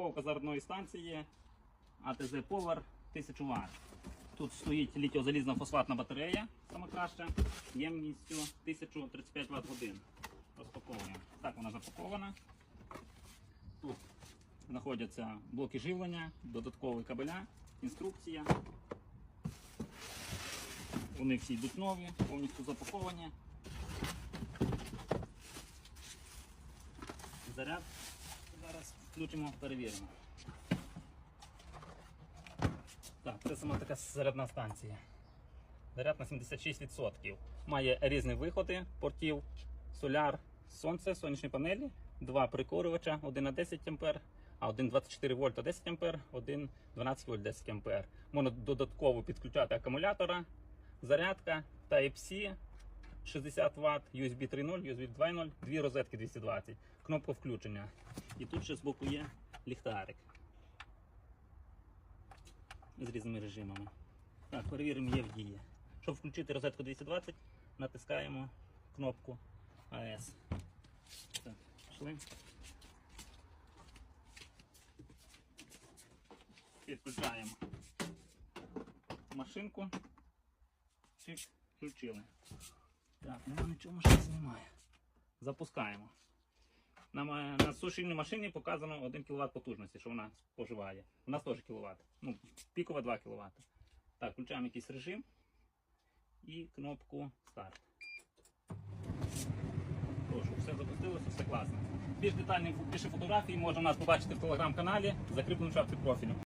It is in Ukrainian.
Розпаковка зарядної станції АТЗ Power 1000 Вт. Тут стоїть літіозалізна фосфатна батарея, саме краща, ємністю 1035 Вт годин. Розпаковуємо. Так вона запакована. Тут знаходяться блоки живлення, додаткові кабеля, інструкція. Вони всі йдуть нові, повністю запаковані. Заряд. Зараз включимо, перевіримо. Так, це сама така зарядна станція. Заряд на 76%. Має різні виходи портів, соляр, сонце, сонячні панелі, два прикурювача, один на 10 А, а один 24 вольта 10 А, один 12 вольт 10 А. Можна додатково підключати акумулятора, зарядка, Type-C 60 Вт, USB 3.0, USB 2.0, дві розетки 220, кнопка включення. І тут ще збоку є ліхтарик з різними режимами. Так, перевіримо, є в дії. Щоб включити розетку 220, натискаємо кнопку АС. Так, пішли. Підключаємо машинку. Включили. Так, нема в машинці немає. Запускаємо. На, на сушильній машині показано 1 кВт потужності, що вона споживає. У нас теж кВт. Ну, пікова 2 кВт. Так, включаємо якийсь режим і кнопку старт. Прошу, все запустилося, все класно. Більш детальні більше фотографії можна у нас побачити в телеграм-каналі, закріпленому в шапці профілю.